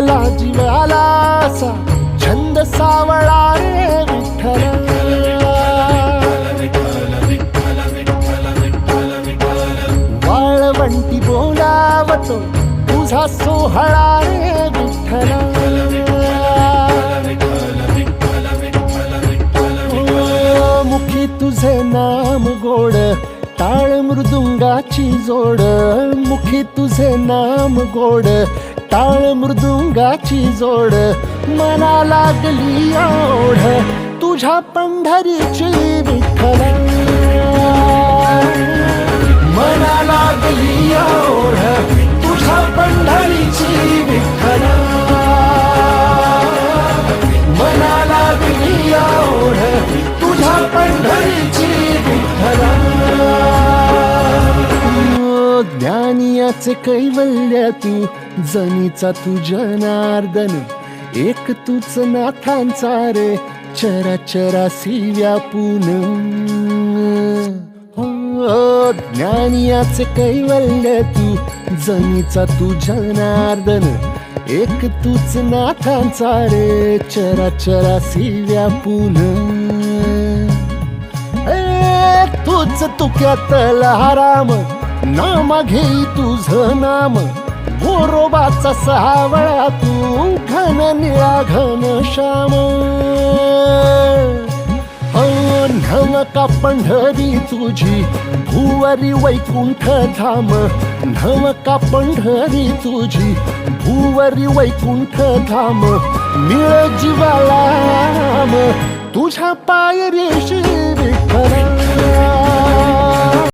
लागला जीवाला असा छंद सावळा रे विठ्ठल. वाळवंटी बोलावतो तुझा सोहळा रे विठ्ठल मुखी तुझे नाम गोड ताळ मृदुंगाची जोड. मुखी तुझे नाम गोड टाळ मृदुंगाची जोड. मना लागली ओढ. तुझ्या पंढरीची विठ्ठला. ज्ञानियाचे कैवल्य तू जनीचा तुझ्या नार्दन एक तूच नाथांचा रे चराचरासी व्यापून हो ज्ञानियाचे कैवल्य तू जनीचा तुझ्या नार्दन एक तूच नाथांचा रे चराचरासी व्यापून ए, तूच तुक्यात राम नाम घेई तुझ नाम गोरोबाचा सहावळा तू घन निळा घन श्याम. हो का पंढरी तुझी भुवरी वैकुंठ धाम. नवका पंढरी तुझी भुवरी वैकुंठ धाम. मिळ जीवाला तुझ्या पायरीशी